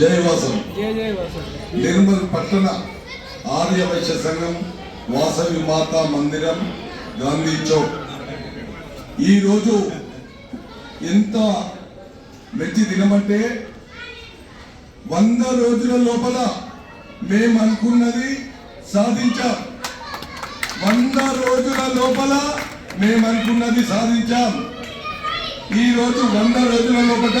జయవాసం నిర్మల్ పట్టణ ఆర్య వైశ్య సంఘం వాసవి మాతా మందిరం గాంధీ చౌక్. ఈరోజు ఎంత మెచ్చి దినమంటే వంద రోజుల లోపల మేము అనుకున్నది సాధించాం. వంద రోజుల లోపల మేము అనుకున్నది సాధించాం. ఈ రోజు వంద రోజుల లోపల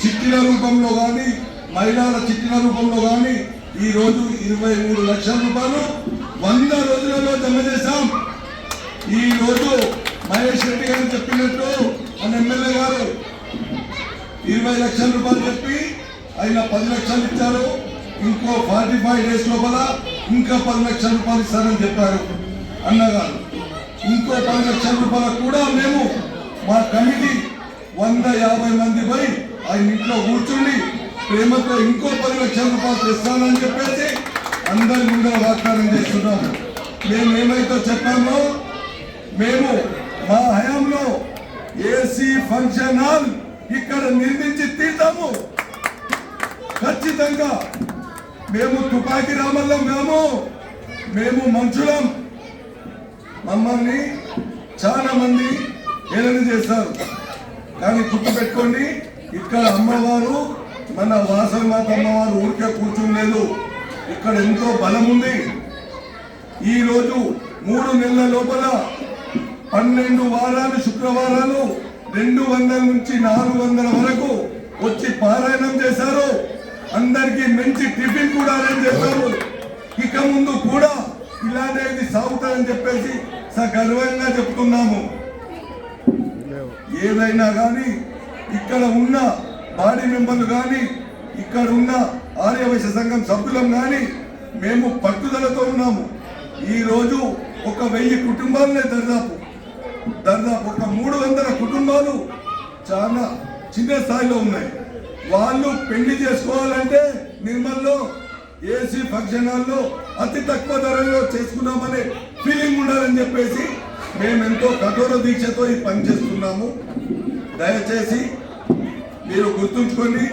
చిట్టిల రూపంలో కానీ మహిళల చిట్టిన రూపంలో కానీ ఈ రోజు ఇరవై మూడు లక్షల రూపాయలు వంద రోజులలో జమ చేశాం. ఈ రోజు మహేష్ రెడ్డి గారు చెప్పినట్టు మన ఎమ్మెల్యే గారు ఇరవై లక్షల రూపాయలు చెప్పి ఆయన పది లక్షలు ఇచ్చారు. ఇంకో ఫార్టీ ఫైవ్ డేస్ లోపల ఇంకా పది లక్షల రూపాయలు ఇస్తారని చెప్పారు అన్నగారు. ఇంకో పది లక్షల రూపాయలు కూడా మేము మా కమిటీ వంద యాభై మంది పోయి ఆయన ఇంట్లో కూర్చుండి ప్రేమతో ఇంకో పది లక్షల రూపాయలు తెస్తానని చెప్పేసి అందరి ముందు వాగ్దానం చేస్తున్నాం మేము ఏమైతే చెప్పామో మేము మా హయాంలో ఏసీ ఫంక్షన్ హాల్ ఇక్కడ నిర్మించి తీద్దాము ఖచ్చితంగా మేము తుపాకీ రామల్లం కాము మేము మంచులం. మమ్మల్ని చాలా మంది ఏలని చేస్తారు కానీ గుర్తుపెట్టుకోండి ఇక్కడ అమ్మవారు మన వాసవిమాత అమ్మవారు ఊరికే కూర్చుండలేదు ఇక్కడ ఎంతో బలం ఉంది ఈరోజు మూడు నెలల లోపల పన్నెండు వారాలు శుక్రవారాలు రెండు వందల నుంచి నాలుగు వందల వరకు వచ్చి పారాయణం చేశారు. అందరికీ మంచి టిఫిన్ కూడా అరేంజ్ చేశారు. ఇక ముందు కూడా ఇలాంటిది సాగుతాయని చెప్పేసి సగర్వంగా చెప్తున్నాము. ఏదైనా కానీ ఇక్కడ ఉన్న బాడీ మెంబర్లు కానీ ఇక్కడ ఉన్న ఆర్యవైశ్య సంఘం సభ్యులం కానీ మేము పట్టుదలతో ఉన్నాము. ఈరోజు ఒక వెయ్యి కుటుంబాలనే దర్దాపు. దాదాపు ఒక మూడు వందల కుటుంబాలు చాలా చిన్న స్థాయిలో ఉన్నాయి. వాళ్ళు పెళ్ళి చేసుకోవాలంటే నిర్మల్లో ఏసీ ఫంక్షన్ హాల్లో అతి తక్కువ ధరలో చేసుకున్నామనే ఫీలింగ్ ఉండాలని చెప్పేసి మేము ఎంతో కఠోర దీక్షతో ఈ పని చేస్తున్నాము. దయచేసి మీరు గుర్తుంచుకొని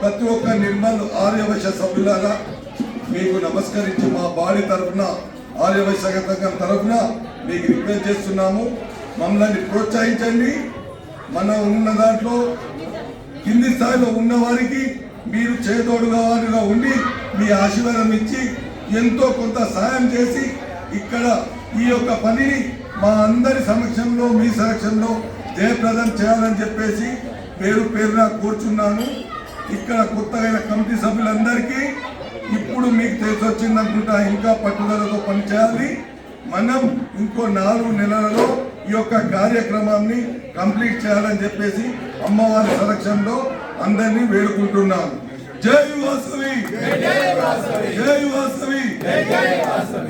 ప్రతి ఒక్క నిర్మల్ ఆర్యవైశ్య సభ్యులారా మీకు నమస్కరించి మా బాడీ తరఫున ఆర్యవైశ్య సంఘం తరఫున మీకు రిక్వెస్ట్ చేస్తున్నాము. మమ్మల్ని ప్రోత్సహించండి. మనం ఉన్న దాంట్లో కింది స్థాయిలో ఉన్న వారికి మీరు చేదోడుగా వారుగా ఉండి మీ ఆశీర్వాదం ఇచ్చి ఎంతో కొంత సాయం చేసి ఇక్కడ ఈ యొక్క పనిని మా అందరి సమక్షంలో మీ సమక్షంలో జయప్రదం చేయాలని చెప్పేసి పేరు పేరున కూర్చున్నాను. ఇక్కడ కొత్తగా కమిటీ సభ్యులందరికీ ఇప్పుడు మీకు తెలిసి వచ్చిందనుకుంటా ఇంకా పట్టుదలతో పనిచేయాలి మనం ఇంకో నాలుగు నెలలలో ఈ యొక్క కార్యక్రమాన్ని కంప్లీట్ చేయాలని చెప్పేసి అమ్మవారి సంరక్షణలో అందరినీ వేడుకుంటున్నాను. జై వాసవి! జై వాసవి!